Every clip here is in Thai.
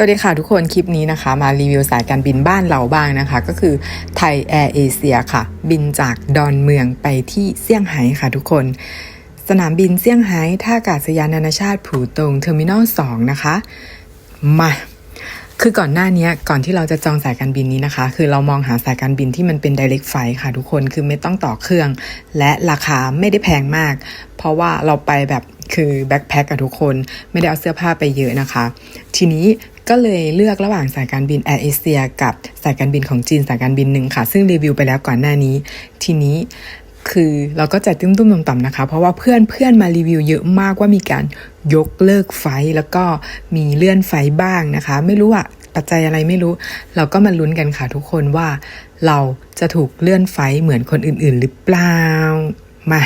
สวัสดีค่ะทุกคนคลิปนี้นะคะ มารีวิวสายการบินบ้านเราบ้างนะคะ ก็คือไทยแอร์เอเชียค่ะ บินจากดอนเมืองไปที่เซี่ยงไฮ้ค่ะทุกคน สนามบินเซี่ยงไฮ้ท่าอากาศยานนานาชาติผู่ตงเทอร์มินอล2นะคะ มาคือก่อนหน้านี้ก่อนที่เราจะจองสายการบินนี้นะคะ คือเรามองหาสายการบินที่มันเป็น direct flight ค่ะทุกคนคือไม่ต้องต่อเครื่อง และราคาไม่ได้แพงมาก เพราะว่าเราไปแบบคือแบ็คแพ็คกับทุกคนไม่ได้เอาเสื้อผ้าไปเยอะนะคะ ทีนี้ ก็เลยเลือกระหว่างสายการบินแอร์เอเชียกับสายการบินของจีนสายการบินหนึ่งค่ะ ซึ่งรีวิวไปแล้วก่อนหน้านี้ ทีนี้คือเราก็จะตุ้มตุ้มต่ำๆนะคะ เพราะว่าเพื่อนเพื่อนมารีวิวเยอะมากว่ามีการยกเลิกไฟล์แล้วก็มีเลื่อนไฟล์บ้างนะคะ ไม่รู้อะปัจจัยอะไรไม่รู้ เราก็มาลุ้นกันค่ะทุกคนว่า เราจะถูกเลื่อนไฟล์เหมือนคนอื่นๆ หรือเปล่ามา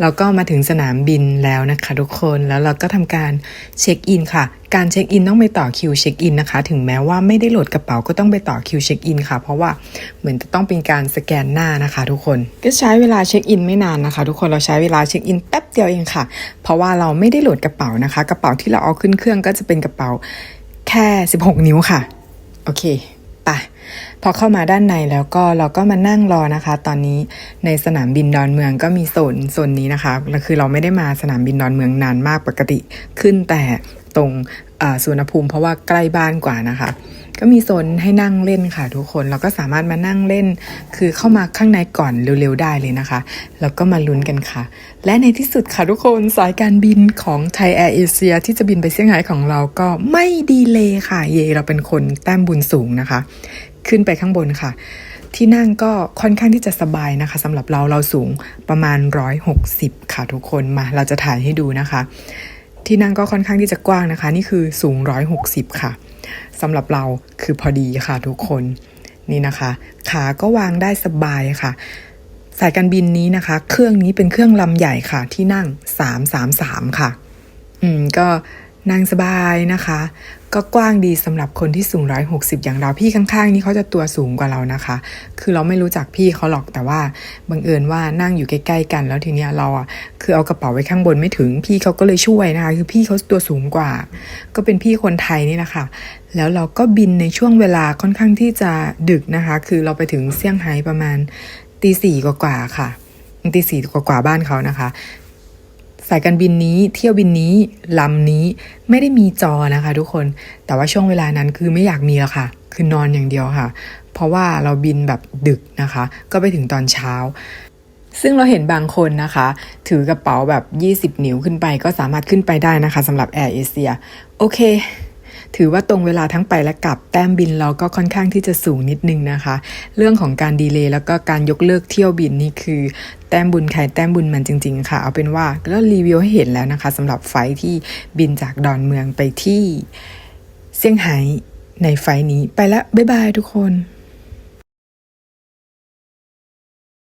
เราก็มาถึงสนามบินแล้วนะคะทุกคนแล้วเราก็ทำการเช็คอินค่ะ การเช็คอินต้องไปต่อคิวเช็คอินนะคะ ถึงแม้ว่าไม่ได้โหลดกระเป๋าก็ต้องไปต่อคิวเช็คอินค่ะ เพราะว่าเหมือนจะต้องเป็นการสแกนหน้านะคะทุกคนก็ใช้เวลาเช็คอินไม่นานนะคะ ทุกคนเราใช้เวลาเช็คอินแป๊บเดียวเองค่ะ เพราะว่าเราไม่ได้โหลดกระเป๋านะคะ กระเป๋าที่เราเอาขึ้นเครื่องก็จะเป็นกระเป๋าแค่ 16 นิ้วค่ะโอเคไป พอเข้ามาด้านในแล้วก็เราก็มานั่งรอนะคะ ตอนนี้ในสนามบินดอนเมืองก็มีโซนโซนนี้นะคะคือเราไม่ได้มาสนามบินดอนเมืองนานมากปกติขึ้นแต่ตรงสุวรรณภูมิเพราะว่าใกล้บ้านกว่านะคะ ก็มีโซนให้นั่งเล่นค่ะทุกคนเราก็สามารถมานั่งเล่น คือเข้ามาข้างในก่อนเร็วๆได้เลยนะคะ แล้วก็มาลุ้นกันค่ะ และในที่สุดค่ะทุกคนสายการบินของไทยแอร์เอเชียที่จะบินไปเซี่ยงไฮ้ของเราก็ไม่ดีเลยค่ะ เยเราเป็นคนแต้มบุญสูงนะคะ ขึ้นไปข้างบนค่ะ ที่นั่งก็ค่อนข้างที่จะสบายนะคะสำหรับเราเราสูงประมาณ 160 ค่ะทุกคนมา เราจะถ่ายให้ดูนะคะ ที่นั่งก็ค่อนข้างที่จะกว้างนะคะ นี่คือสูง 160 ค่ะสำหรับเราคือพอดีค่ะทุกคนนี่นะคะ ขาก็วางได้สบายค่ะสายการบินนี้นะคะ เครื่องนี้เป็นเครื่องลำใหญ่ค่ะ ที่นั่ง 333 ค่ะ อืม ก็ นั่งสบายนะคะ ก็กว้างดีสำหรับคนที่สูง 160 อย่างเราพี่ข้างๆ นี่เขาจะตัวสูงกว่าเรานะคะ คือเราไม่รู้จักพี่เขาหรอกแต่ว่าบังเอิญว่านั่งอยู่ใกล้ๆกัน แล้วทีเนี้ยเราอะคือเอากระเป๋าไว้ข้างบนไม่ถึงพี่เขาก็เลยช่วยนะคะ คือพี่เขาตัวสูงกว่า ก็เป็นพี่คนไทยนี่นะคะแล้วเราก็บินในช่วงเวลาค่อนข้างที่จะดึกนะคะ คือเราไปถึงเซี่ยงไฮ้ประมาณตีสี่กว่าๆค่ะตีสี่กว่าๆบ้านเขานะคะ สายการบินนี้เที่ยวบินนี้ลำนี้ไม่ได้มีจอนะคะทุกคน แต่ว่าช่วงเวลานั้นคือไม่อยากมีแล้วค่ะ คือนอนอย่างเดียวค่ะ เพราะว่าเราบินแบบดึกนะคะ ก็ไปถึงตอนเช้า ซึ่งเราเห็นบางคนนะคะ ถือกระเป๋าแบบ 20 นิ้วขึ้นไปก็สามารถขึ้นไปได้นะคะสำหรับแอร์เอเชียโอเค ถือว่าตรงเวลาทั้งไปและกลับแต้มบินเราก็ค่อนข้างที่จะสูงนิดนึงนะคะ เรื่องของการดีเลย์แล้วก็การยกเลิกเที่ยวบินนี่คือแต้มบุญใครแต้มบุญมันจริง ๆ ค่ะ เอาเป็นว่าก็รีวิวให้เห็นแล้วนะคะสำหรับไฟที่บินจากดอนเมืองไปที่เซี่ยงไฮ้ในไฟนี้ไปแล้วบ๊ายบายทุกคน